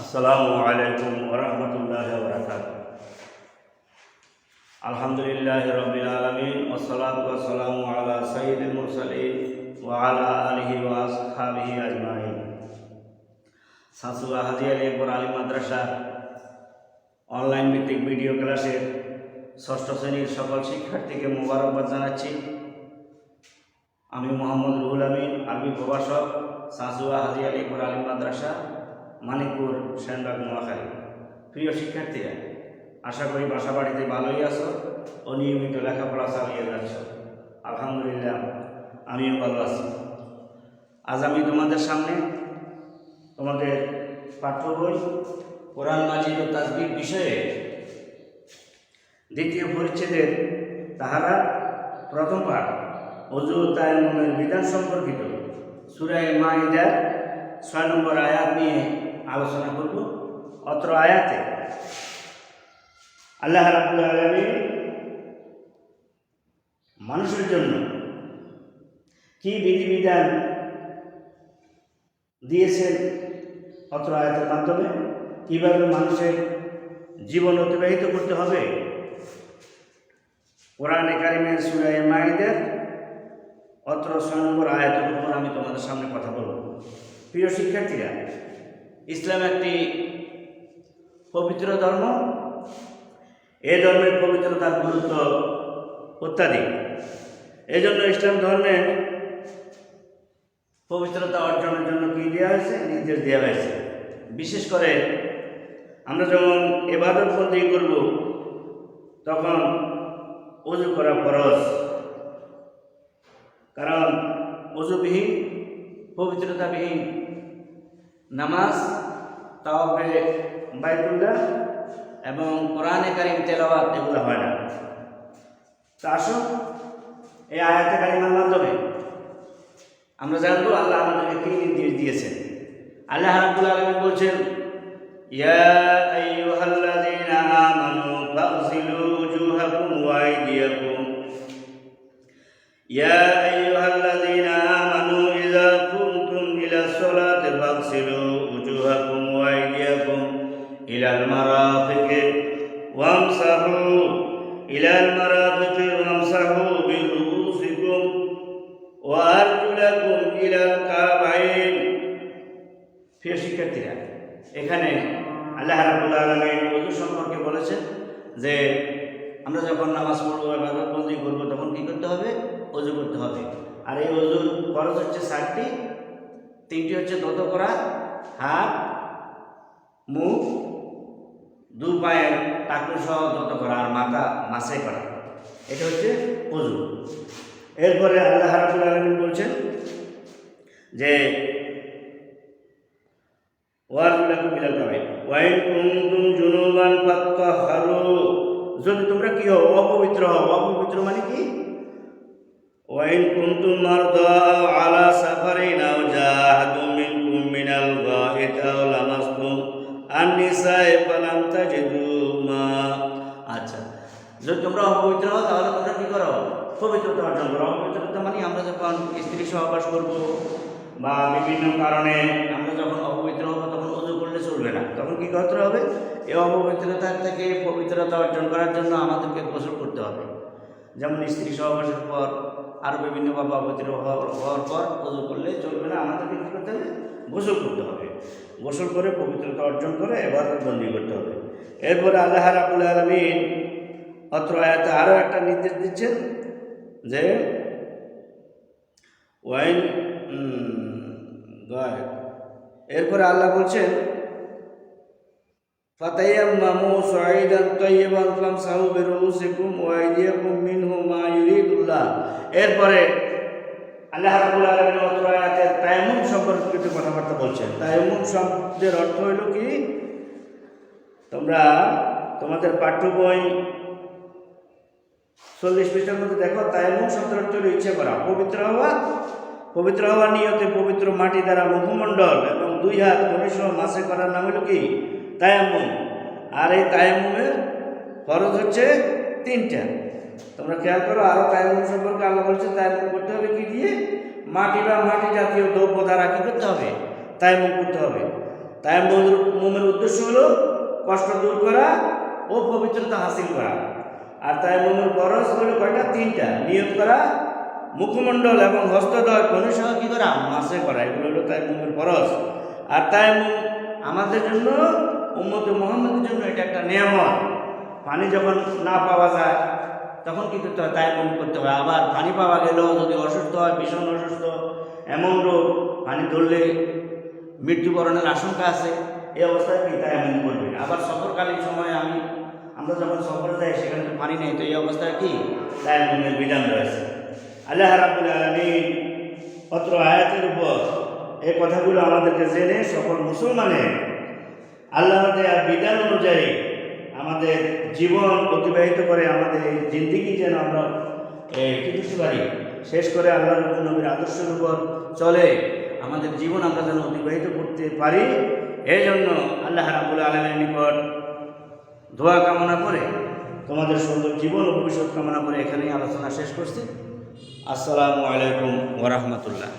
আসসালামু আলাইকুম ওরহমতুল্লাহ বরকাত আলহামদুলিল্লাহ রবিল আলমিন ওসালাম আলা সঈদুল মুরসালিন ওয়া আলা আলিহি ওয়া আসহাবিহি আজমাইন। সাসুয়া হাজি আলী একবর আলী মাদ্রাসা অনলাইন ভিত্তিক ভিডিও ক্লাসের ষষ্ঠ শ্রেণির সকল শিক্ষার্থীকে মোবারকবাদ জানাচ্ছি। আমি মোহাম্মদ রুহুল আমিন, আরবি প্রভাষক সাসুয়া হাজি আলী একবর আলী মাদ্রাসা। মানিকপুর, সেনবাগ নোয়াখালী প্রিয় শিক্ষার্থীরা, আশা করি বাসা বাড়িতে ভালোই আছো ও নিয়মিত লেখাপড়া চালিয়ে যাচ্ছ। আলহামদুলিল্লাহ, আমিও ভালো আছি। আজ আমি তোমাদের সামনে তোমাদের পাঠ্য বই, কোরআন মাজিদ ও তাজবির বিষয়ে দ্বিতীয় পরিচ্ছেদের তাহারা প্রথম পাঠ, অজু তায়ামের বিধান সম্পর্কিত। সুরায় মাইদার ছয় নম্বর আয়াত নিয়ে আলোচনা করব অত্র আয়াতে। আল্লাহ রাবুল আলমী মানুষের জন্য কি বিধিবিধান দিয়েছেন অত্র আয়াতের মাধ্যমে? কীভাবে মানুষের জীবন অতিবাহিত করতে হবে? কোরআনে কারিমের সুরায় মাইদের অত্র ছয় নম্বর আয়াতের উপর আমি তোমাদের সামনে কথা বলব। প্রিয় শিক্ষার্থীরা ইসলাম একটি পবিত্র ধর্ম। এই ধর্মের পবিত্রতার গুরুত্ব অত্যাধিক। এই জন্য ইসলাম ধর্মে পবিত্রতা অর্জনের জন্য কী দেওয়া হয়েছে? নির্দেশ দেওয়া হয়েছে। বিশেষ করে আমরা যখন এবাদত বন্দি করব, তখন অজু করা ফরজ। কারণ অজুবিহীন পবিত্রতাবিহীন নামাজ তাওয়াফে বাইতুল্লাহ এবং কোরআনে কারিম তেলাওয়াত এগুলো হয় না। তা আসুন, এই আয়াতে কারিমার মাধ্যমে আমরা জানব আল্লাহ আমাদেরকে কী নির্দেশ দিয়েছেন। আল্লাহ রাব্বুল আলামিন বলছেন, ইয়া আইয়ুহাল্লাযীনা আমানু ফাগসিলু উজুহাকুম ওয়া আইদিয়াকুম। ইয়া মারাফিকি ওয়ামসাহু, ইলাল মারাফিকি ওয়ামসাহু বিরুউসিকুম ওয়া আরজুলাকুম ইলাল কাবাইন। প্রিয় শিক্ষার্থীরা, এখানে আল্লাহ রাবুল আলমিন অজু সম্পর্কে বলেছেন যে আমরা যখন নামাজ পড়ব বন্দি করব, তখন কী করতে হবে? অজু করতে হবে। আর এই অজুর খরচ হচ্ছে ষাটটি তিনটি হচ্ছে দত করা, হাত, মুখ দু পায়ের টাকু সহ দত করা আর মাথা মাসে করা। এটা হচ্ছে অজু এরপরে আল্লাহ রাবুল আলমিন বলছেন যে ওয়াজুলাকুম মিনাল কাবাইর। ওয়া ইন কুনতুম জুনুবান ফাত্তাহহারু যদি তোমরা কি হও? অপবিত্র হও। অপবিত্র মানে কি? ওয়া ইন কুনতুম মারদা আলা সাফারিন আও জাহাদু মিনকুম মিনাল গায়িত আও লামাসতুম আন-নিসায়ে ফালাম তাজিদু মা। আচ্ছা যদি তোমরা অপবিত্র হও তাহলে তোমরা কি করো? পবিত্রতা অর্জন করো অপবিত্রতা মানে আমরা যখন স্ত্রী সহবাস করব বা বিভিন্ন কারণে আমরা যখন অপবিত্র হব, তখন অজু করলে চলবে না। তখন কি করতে হবে? এই অপবিত্রতা থেকে পবিত্রতা অর্জন করার জন্য আমাদেরকে গোসল করতে হবে। যেমন স্ত্রী সহবাসের পর আরও বিভিন্নভাবে অপবিত্র হওয়ার পর অজু করলে চলবে না। আমাদেরকে কী করতে হবে? গোসল করতে হবে। গোসল করে পবিত্রতা অর্জন করে এবার বন্দি করতে হবে। এরপরে আল্লাহ রাবুল আলমিন অত্র আয়াতে আরও একটা নির্দেশ দিচ্ছেন যে, ওয়াইন এরপরে আল্লাহ বলছেন, ফাতায়াম্মামু সাঈদান তাইয়িবান ফামসাহু বিরুউসিকুম ওয়া আইদিয়াকুম মিনহু মা ইউরিদুল্লাহ। এরপরে আল্লাহ রাব্বুল আলামিন অত্র আয়াতে তায়াম্মুম সম্পর্কিত কথাবার্তা বলছেন। তায়াম্মুম শব্দের অর্থ হইল কি? তোমরা তোমাদের পাঠ্য বই চল্লিশ পৃষ্ঠার মধ্যে দেখো, তায়াম্মুম শব্দের অর্থ হলো ইচ্ছে করা, পবিত্র হওয়া। পবিত্র হওয়ার নিয়তে পবিত্র মাটি দ্বারা মুখমণ্ডল এবং দুই হাত কনিষ্ঠ মাসে করার নাম হলো কি? তায়াম্মুম। আর এই তায়াম্মুমের খরচ হচ্ছে তিনটা। তোমরা খেয়াল করো আরও তায়াম্মুম সম্পর্কে আল্লাহ বলছে তায়াম্মুম করতে হবে কি দিয়ে? মাটি বা মাটি জাতীয় দ্রব্য দ্বারা কী করতে হবে? তায়াম্মুম করতে হবে। তাই মোমের উদ্দেশ্য হলো কষ্ট দূর করা ও পবিত্রতা হাসিল করা। আর তাই মোমের বরস হলো কয়টা? তিনটা। নিয়ত করা, মুখমণ্ডল এবং হস্তদয় কনুসহ কী করা? মাসে করা। এগুলো হলো তাই মোমের বরস আর তাই আমাদের জন্য, উম্মত মোহাম্মদের জন্য এটা একটা নিয়ামত। পানি যখন না পাওয়া যায় তখন কি করতে হয় তাই কম করতে হয়। আবার পানি পাওয়া গেলেও যদি অসুস্থ হয়, ভীষণ অসুস্থ, এমন রোগ, পানি ধরলে মৃত্যুবরণের আশঙ্কা আছে, এই অবস্থায় কি তাই এমন করবে? আবার সফরকালীন সময়ে আমি, আমরা যখন সফরে যাই, সেখানে তো পানি নেই, তো এই অবস্থায় কি? তাই এমনের বিধান রয়েছে। আল্লাহ রাবুল আলমিন পত্র আয়াতের উপর এই কথাগুলো আমাদেরকে জেনে সকল মুসলমানের আল্লাহ দেয়া বিধান অনুযায়ী আমাদের জীবন অতিবাহিত করে আমাদের এই জিন্দিগি যেন আমরা কি পারি। শেষ করে আল্লাহ নবী নবীর আদর্শের উপর চলে আমাদের জীবন আমরা যেন অতিবাহিত করতে পারি। এই জন্য আল্লাহ রাবুল আলমের নিকট দোয়া কামনা করে, তোমাদের সুন্দর জীবন ও ভবিষ্যৎ কামনা করে এখানেই আলোচনা শেষ করছি। আসসালামু আলাইকুম ওরহমতুল্লাহ